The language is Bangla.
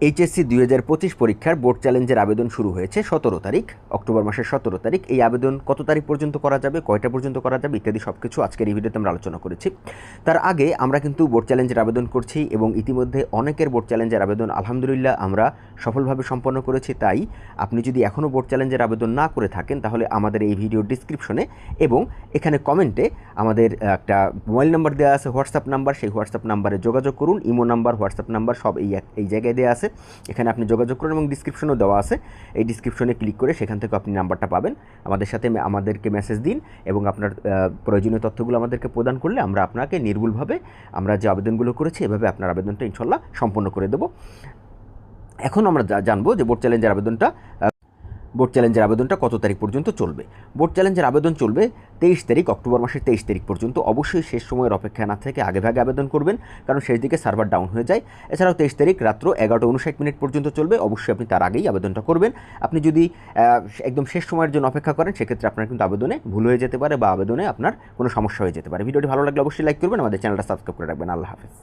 এইচএসসি দুই হাজার পঁচিশ পরীক্ষার বোর্ড চ্যালেঞ্জের আবেদন শুরু হয়েছে সতেরো তারিখ, অক্টোবর মাসের সতেরো তারিখ। এই আবেদন কত তারিখ পর্যন্ত করা যাবে, কয়টা পর্যন্ত করা যাবে ইত্যাদি সব কিছু আজকের এই ভিডিওতে আমরা আলোচনা করেছি। তার আগে আমরা কিন্তু বোর্ড চ্যালেঞ্জের আবেদন করছি এবং ইতিমধ্যে অনেকের বোর্ড চ্যালেঞ্জের আবেদন আলহামদুলিল্লাহ আমরা সফলভাবে সম্পন্ন করেছি। তাই আপনি যদি এখনও বোর্ড চ্যালেঞ্জের আবেদন না করে থাকেন, তাহলে আমাদের এই ভিডিও ডিসক্রিপশনে এবং এখানে কমেন্টে আমাদের একটা মোবাইল নাম্বার দেওয়া আছে, হোয়াটসঅ্যাপ নাম্বার, সেই হোয়াটসঅ্যাপ নাম্বারে যোগাযোগ করুন। ইমো নাম্বার, হোয়াটসঅ্যাপ নাম্বার সব এই এক- এই জায়গায় দেওয়া আছে। এখানে আপনি যোগাযোগ করুন এবং ডিসক্রিপশনও দেওয়া আছে। এই ডিসক্রিপশনে ক্লিক করে সেখান থেকে আপনি নাম্বারটা পাবেন। আমাদের সাথে আমাদেরকে মেসেজ দিন এবং আপনার প্রয়োজনীয় তথ্যগুলো আমাদেরকে প্রদান করলে আমরা আপনাকে নির্ভুলভাবে আমরা যে আবেদনগুলো করেছি, এভাবে আপনার আবেদনটা ইনশাল্লাহ সম্পন্ন করে দেবো। এখন আমরা জানব যে বোর্ড চ্যালেঞ্জের আবেদনটা বোর্ড চ্যালেঞ্জের আবেদনটা কত তারিখ পর্যন্ত চলবে? বোর্ড চ্যালেঞ্জের আবেদন চলবে তেইশ তারিখ, অক্টোবর মাসের তেইশ তারিখ পর্যন্ত। অবশ্যই শেষ সময়ের অপেক্ষা না থেকে আগে ভাগে আবেদন করবেন, কারণ শেষ দিকে সার্ভার ডাউন হয়ে যায়। এছাড়াও তেইশ তারিখ রাত্র এগারোটা উনষাট মিনিট পর্যন্ত চলবে, অবশ্যই আপনি তার আগেই আবেদনটা করবেন। আপনি যদি একদম শেষ সময়ের জন্য অপেক্ষা করেন, সেক্ষেত্রে আপনার কিন্তু আবেদনে ভুল হয়ে যেতে পারে বা আবেদনে আপনার কোনো সমস্যা হয়ে যেতে পারে। ভিডিওটি ভালো লাগলে অবশ্যই লাইক করবেন, আমাদের চ্যানেলটা সাবস্ক্রাইব করে রাখবেন। আল্লাহ হাফেজ।